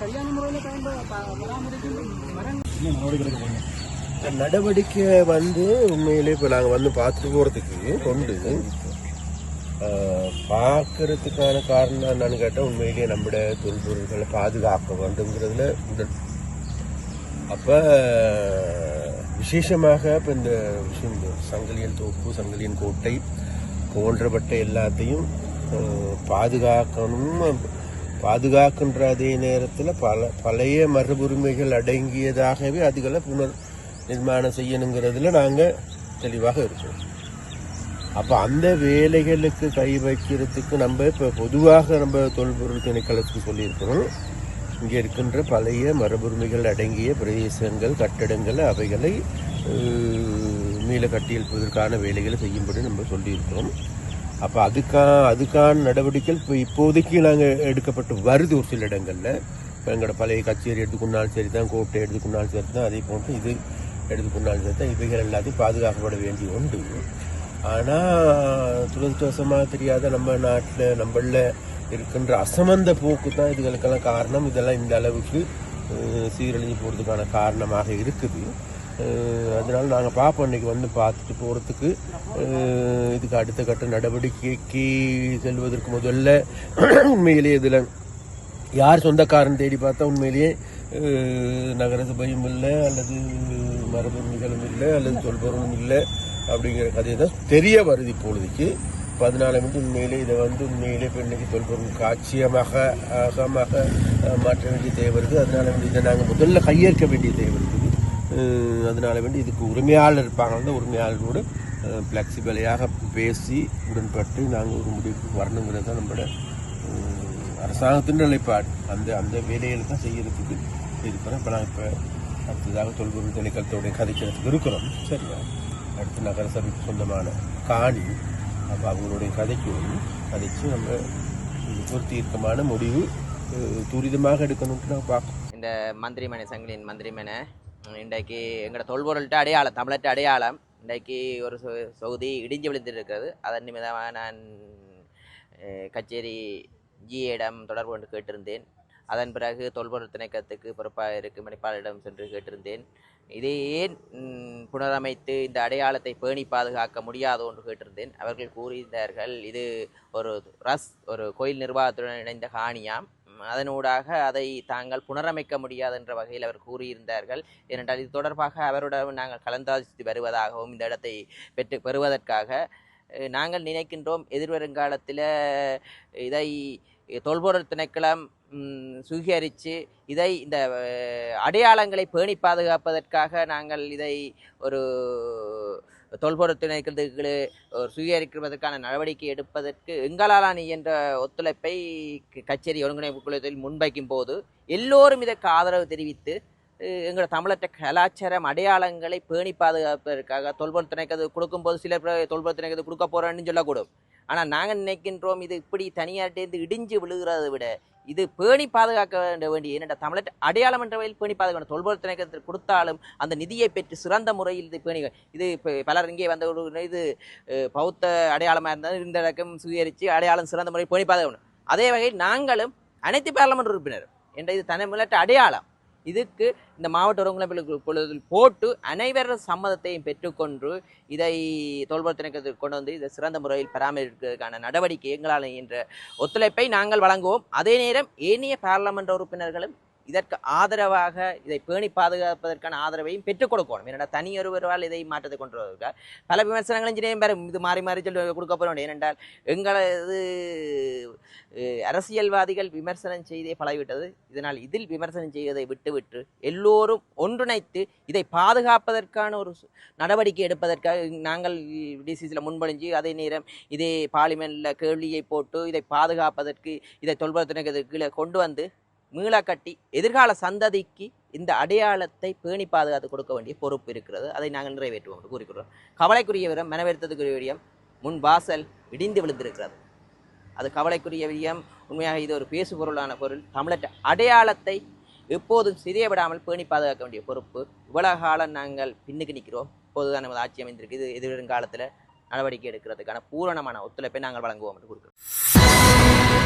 சரியான முறையில் நடவடிக்கை வந்து உண்மையிலே இப்போ நாங்கள் வந்து பார்த்துட்டு போகிறதுக்கு கொண்டு பார்க்கறதுக்கான காரணம் என்னன்னு கேட்டால் உண்மையிலேயே நம்மட தொல்பொருள்களை பாதுகாக்க வேண்டுங்கிறதுல உடல் அப்போ விசேஷமாக இப்போ இந்த விஷயம் சங்கலியன் தோப்பு சங்கலியன் கோட்டை போன்றப்பட்ட எல்லாத்தையும் பாதுகாக்கணும் பாதுகாக்கின்ற அதே நேரத்தில் பல பழைய மரபுரிமைகள் அடங்கியதாகவே அதுகளை புனர் நிர்மாணம் செய்யணுங்கிறதுல நாங்கள் தெளிவாக இருக்கோம். அப்போ அந்த வேலைகளுக்கு கை வைக்கிறதுக்கு நம்ம இப்போ பொதுவாக நம்ம தொல்பொருள் திணைக்களத்துக்கு சொல்லியிருக்கிறோம். இங்கே இருக்கின்ற பழைய மரபுரிமைகள் அடங்கிய பிரதேசங்கள் கட்டடங்கள் அவைகளை மீள கட்டியெழுப்பதற்கான வேலைகளை செய்யும்படி நம்ம சொல்லியிருக்கிறோம். அப்போ அதுக்கா அதுக்கான நடவடிக்கைகள் இப்போ இப்போதைக்கு நாங்கள் எடுக்கப்பட்டு வருது ஒரு சில இடங்களில். இப்போ எங்களோட பழைய கச்சேரி எடுத்துக்கொண்டாலும் சரி தான் கோட்டை எடுத்துக்கொண்டாலும் சரி தான் அதே போன்று இது எடுத்துக்கொண்டாலும் சரி தான் இவைகள் எல்லாத்தையும் பாதுகாக்கப்பட வேண்டி உண்டு. ஆனால் துரதிருஷ்டவசமாக தெரியாத நம்ம நாட்டில் நம்மளில் இருக்கின்ற அசமந்த போக்கு தான் இதுகளுக்கெல்லாம் காரணம். இதெல்லாம் இந்த அளவுக்கு சீரழிஞ்சு போகிறதுக்கான காரணமாக இருக்குது. அதனால நாங்கள் பார்ப்போம் இன்றைக்கி வந்து பார்த்துட்டு போகிறதுக்கு இதுக்கு அடுத்த கட்ட நடவடிக்கைக்கு செல்வதற்கு முதல்ல உண்மையிலேயே இதில் யார் சொந்தக்காரன் தேடி பார்த்தா உண்மையிலேயே அஹ், நகரசபையும் இல்லை அல்லது மரபுரிமைகளும் இல்லை அல்லது சொல்பவரும் இல்லை அப்படிங்கிற கதையை தான் தெரிய வருது இப்பொழுதுக்கு. பதினாலு மினிட் உண்மையிலே இதை வந்து உண்மையிலே இப்போ இன்னைக்கு தொல்பொருள் காட்சியமாக அகமாக மாற்ற வேண்டிய தேவை இருக்குது. அதனால வந்து இதை நாங்கள் முதல்ல கையேற்க வேண்டிய தேவை இருக்குது. அதனால வேண்டி இதுக்கு உரிமையாளர் இருப்பாங்கன்னா உரிமையாளரோடு ஃப்ளெக்சிபிளையாக பேசி உடன்பட்டு நாங்கள் ஒரு முடிவுக்கு வரணுங்கிறது தான் நம்மளோட அரசாங்கத்தின் நிலைப்பாடு. அந்த அந்த வேலைகளை தான் செய்யறதுக்கு இருக்கிறோம் இப்போ நாங்கள் இப்போ அடுத்ததாக தொல்பொருள் திணைக்களத்தோடைய கதைக்கிறதுக்கு இருக்கிறோம். சரியா? அடுத்து நகர சபைக்கு சொந்தமான காணி. அப்போ அவங்களுடைய கதைக்கு கதைச்சு நம்ம ஒரு தீர்க்கமான முடிவு துரிதமாக எடுக்கணும்ட்டு நான் பார்க்கணும் இந்த மந்திரிமனை சங்கிலின் மந்திரிமனை இன்றைக்கு எங்களோட தொல்பொருள்கிட்ட அடையாளம் தமிழர்கிட்ட அடையாளம் இன்றைக்கு ஒரு சொ- சொகுதி இடிஞ்சு விழுந்திருக்கிறது அதன் நிமிதமாக நான் கச்சேரி ஜிஏடம் தொடர்பு கொண்டு கேட்டிருந்தேன். அதன் பிறகு தொல்பொருள் திணைக்கத்துக்கு பொறுப்பாக இருக்கும் மணிப்பாளரிடம் சென்று கேட்டிருந்தேன். இதை ஏன் புனரமைத்து இந்த அடையாளத்தை பேணி பாதுகாக்க முடியாதோ என்று கேட்டிருந்தேன். அவர்கள் கூறியிருந்தார்கள் இது ஒரு ரஸ் ஒரு கோயில் நிர்வாகத்துடன் இணைந்த காணியாம். அதனூடாக அதை தாங்கள் புனரமைக்க முடியாது என்ற வகையில் அவர் கூறியிருந்தார்கள். ஏனென்றால் இது தொடர்பாக அவருடன் நாங்கள் கலந்தாலோசித்து வருவதாகவும் இந்த இடத்தை பெற்று பெறுவதற்காக நாங்கள் நினைக்கின்றோம் எதிர்வருங்காலத்தில் இதை தொல்பொருள் திணைக்களம் சுகீகரித்து இதை இந்த அடையாளங்களை பேணி பாதுகாப்பதற்காக நாங்கள் இதை ஒரு தொல்பொருள் திணைக்களத்துக்கு ஒரு சுயரிக்கிறதற்கான நடவடிக்கை எடுப்பதற்கு எங்களாலான என்ற ஒத்துழைப்பை க- கச்சேரி ஒருங்கிணைப்பு குழுவில் முன்வைக்கும் போது எல்லோரும் இதற்கு ஆதரவு தெரிவித்து எங்களோட தமிழற்ற கலாச்சாரம் அடையாளங்களை பேணி பாதுகாப்பதற்காக தொல்பொருள் திணைக்கிறது கொடுக்கும்போது சிலர் பிறகு தொல்பொருள் திணைக்கிறது கொடுக்க போறேன்னு சொல்லக்கூடும். ஆனால் நாங்கள் நினைக்கின்றோம் இது இப்படி தனியார்ட்டேந்து இடிஞ்சு விழுகிறதை விட இது பேணி பாதுகாக்க வேண்ட வேண்டிய என்னடா தமிழர் அடையாளம் என்ற வகையில் பேணி பாதுகாக்க வேண்டும். தொல்பொருள் திணைக்கத்தில் கொடுத்தாலும் அந்த நிதியை பெற்று சிறந்த முறையில் இது பேணி இது இப்போ பலர் இங்கே வந்த ஒரு இது பௌத்த அடையாளமாக இருந்தால் இந்த இடக்கம் சுயரித்து அடையாளம் சிறந்த முறையில் பேணி பாதுகாக்க வேண்டும் அதே வகையில் நாங்களும் அனைத்து பாராளுமன்ற உறுப்பினர் என்ற இது தமிழ்நாட்டு அடையாளம் இதுக்கு இந்த மாவட்ட ஒருங்கிணைப்பு பொழுதில் போட்டு அனைவரது சம்மதத்தையும் பெற்றுக்கொண்டு இதை தொல்பொருள் திணைக்களத்துக்கு கொண்டு வந்து இதை சிறந்த முறையில் பராமரிப்பதற்கான நடவடிக்கை எங்களால் என்ற ஒத்துழைப்பை நாங்கள் வழங்குவோம். அதே நேரம் ஏனைய பாராளுமன்ற உறுப்பினர்களும் இதற்கு ஆதரவாக இதை பேணி பாதுகாப்பதற்கான ஆதரவையும் பெற்றுக் கொடுக்கணும். ஏனென்றா தனியொருவரால் இதை மாற்றத்தை கொண்டு வருவதற்காக பல விமர்சனங்களும் சின்ன பேர் இது மாறி மாறி சொல்லி கொடுக்க போகிறோம் ஏனென்றால் எங்களது அரசியல்வாதிகள் விமர்சனம் செய்தே பழகிவிட்டது. இதனால் இதில் விமர்சனம் செய்வதை விட்டுவிட்டு எல்லோரும் ஒன்றிணைத்து இதை பாதுகாப்பதற்கான ஒரு நடவடிக்கை எடுப்பதற்காக நாங்கள் டிசிசியில் முன்மொழிஞ்சு அதே நேரம் இதே பார்லிமெண்ட்டில் கேள்வியை போட்டு இதை பாதுகாப்பதற்கு இதை தொல்பொருள் கீழே கொண்டு வந்து மீள கட்டி எதிர்கால சந்ததிக்கு இந்த அடையாளத்தை பேணி பாதுகாத்து கொடுக்க வேண்டிய பொறுப்பு இருக்கிறது. அதை நாங்கள் நிறைவேற்றுவோம் என்று கூறிக்கிறோம் கவலைக்குரிய விடம் மனவருத்தத்துக்குரிய விடயம் முன் வாசல் இடிந்து விழுந்திருக்கிறது. அது கவலைக்குரிய விடயம். உண்மையாக இது ஒரு பேசு பொருளான பொருள். தமிழற்ற அடையாளத்தை எப்போதும் சிறிய விடாமல் பேணி பாதுகாக்க வேண்டிய பொறுப்பு. இவ்வளவு காலம் நாங்கள் பின்னுக்கு நிற்கிறோம். இப்போதுதான் நமது ஆட்சி அமைந்திருக்கு. இது எதிர்காலத்தில் நடவடிக்கை எடுக்கிறதுக்கான பூரணமான ஒத்துழைப்பை நாங்கள் வழங்குவோம் என்று கூறுகிறோம்